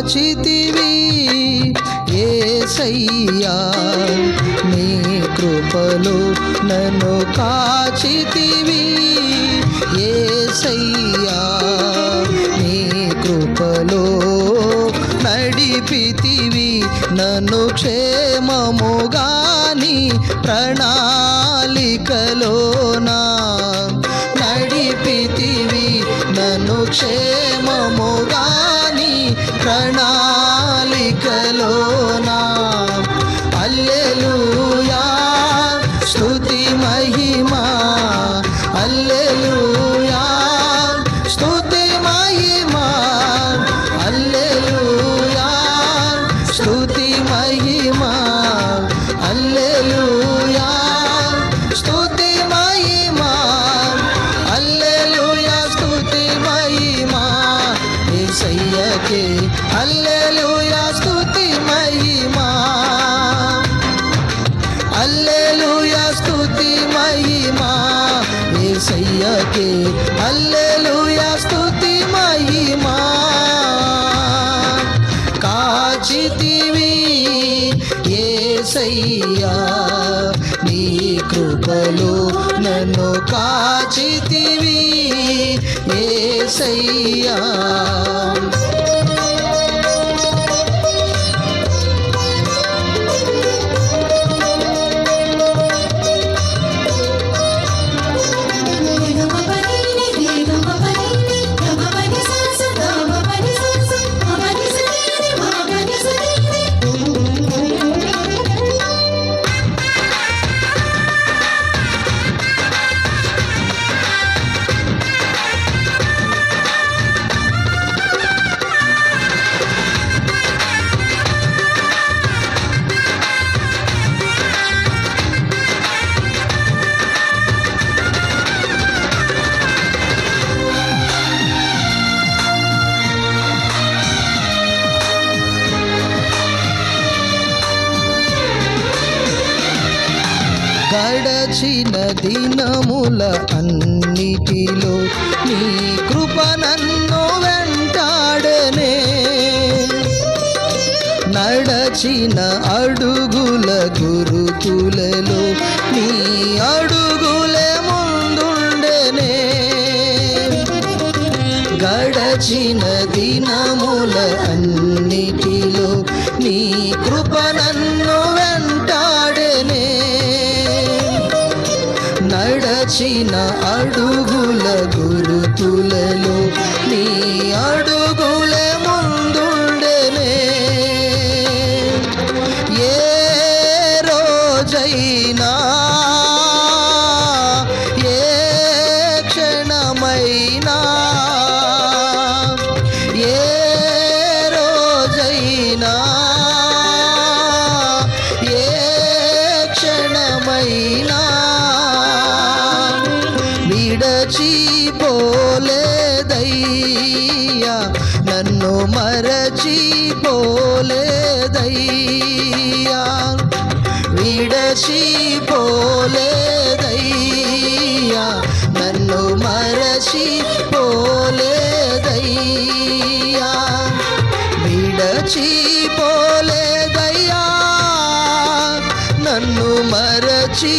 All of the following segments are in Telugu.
కాచితివి ఏసయ్యా నీ కృపలు నన్ను కాచితివి. ఏసయ్యా నీ కృపలో నడిపితివి నన్ను క్షేమముగాని ప్రణాళికలోనా నడిపితివి నన్ను క్షే ప్రణాళికలోనా? అల్లెలూయా స్తుతి మహిమా. అల్లెలూయా స్తుతి మహిమా. అల్లెలూయా స్తుతి యేసయ్యకే అల్లెలూయా స్తుతి మహిమా. కాచితివి యేసయ్యా నీ కృపలో నన్ను కాచితివి యేసయ్యా గడచిన దినముల అన్నిటిలో నీ కృప నన్ను వెంటాడనే. నడచిన అడుగుల గురుకులలో నీ అడుగులే ముందుండెనే. గడచిన దినముల అన్నిటిలో నీ కృప నన్ను అడుగుల గురుతులలో నీ అడుగుల ముందుండనే. ఏ రోజైనా నన్ను మరచిపోలేదయ్యా విడచిపోలేదయ్యా నన్ను మరచిపోలేదయ్యా విడచిపోలేదయ్యా నన్ను మరచిపోలేదయ్యా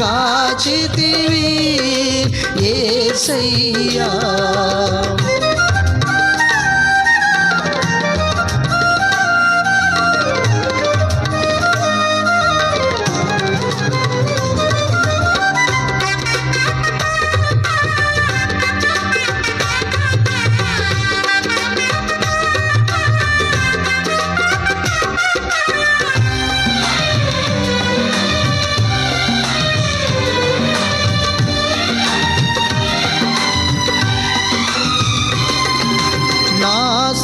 కాచితివి ఏసయ్యా.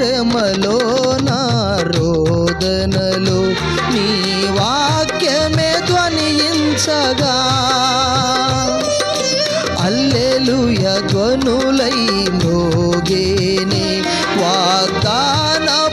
శ్రమలో నా రోదనలో నీ వాక్యమే ధ్వనించగా. అల్లెలుయ ధ్వనులై మోగేనే వాగ్దానం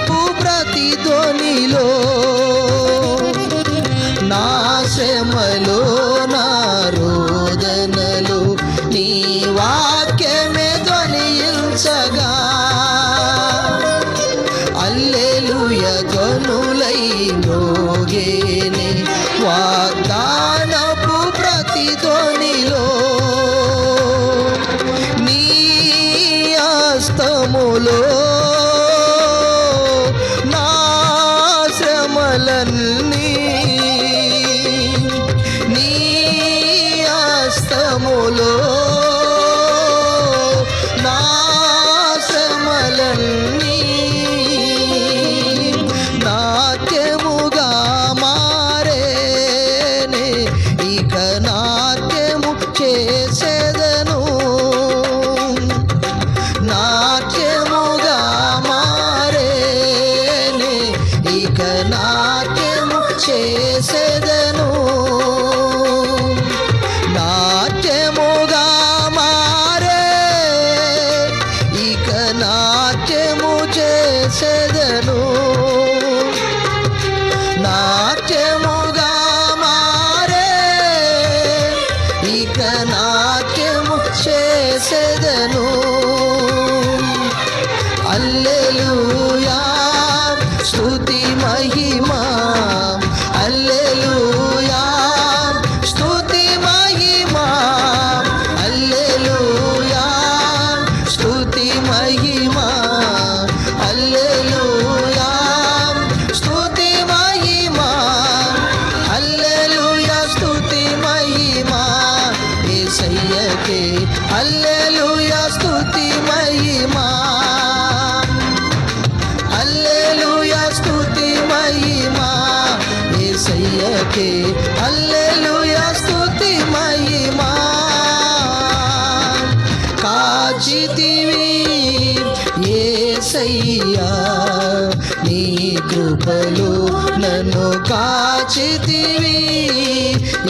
కృపలు నన్ను కాచితివి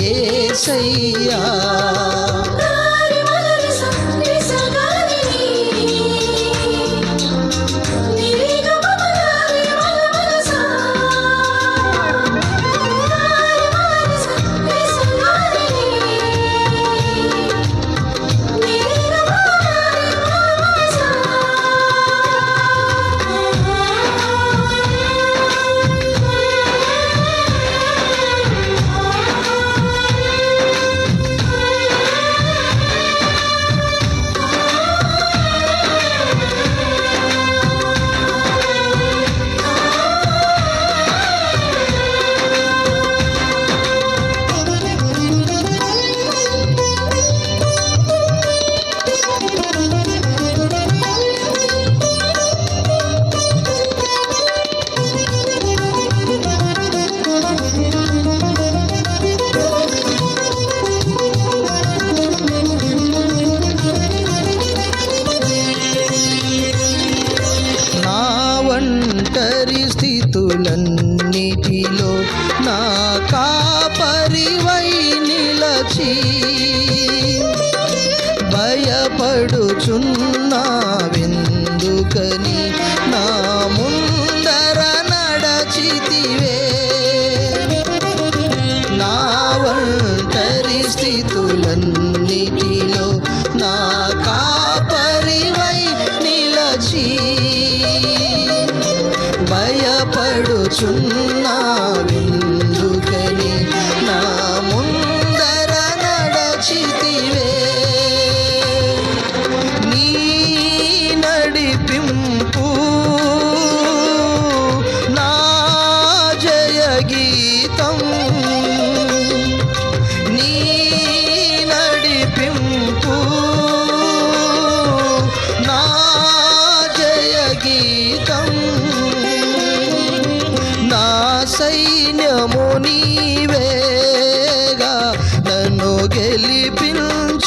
ఏసయ్యా. నన్నిటిలో నా కాపరివై నిలచి భయపడుచున్నా విందుకని నా ముందర నడచితివే? నా వంటరి స్థితులన్నిటిలో 真呐。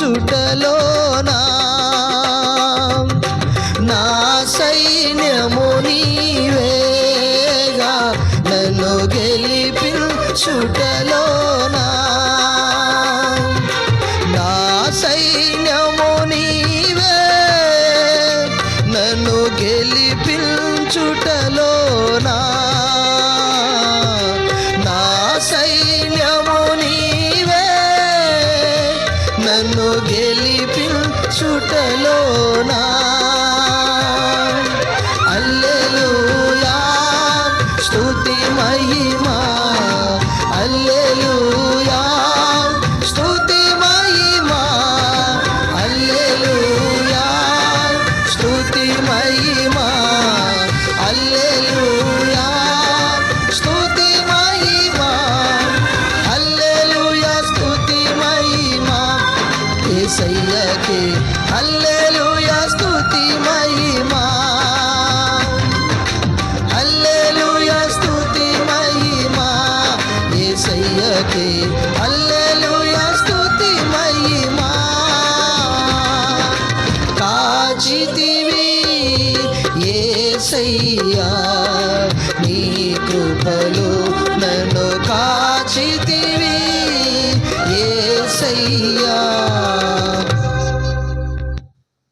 చుట్టలో నా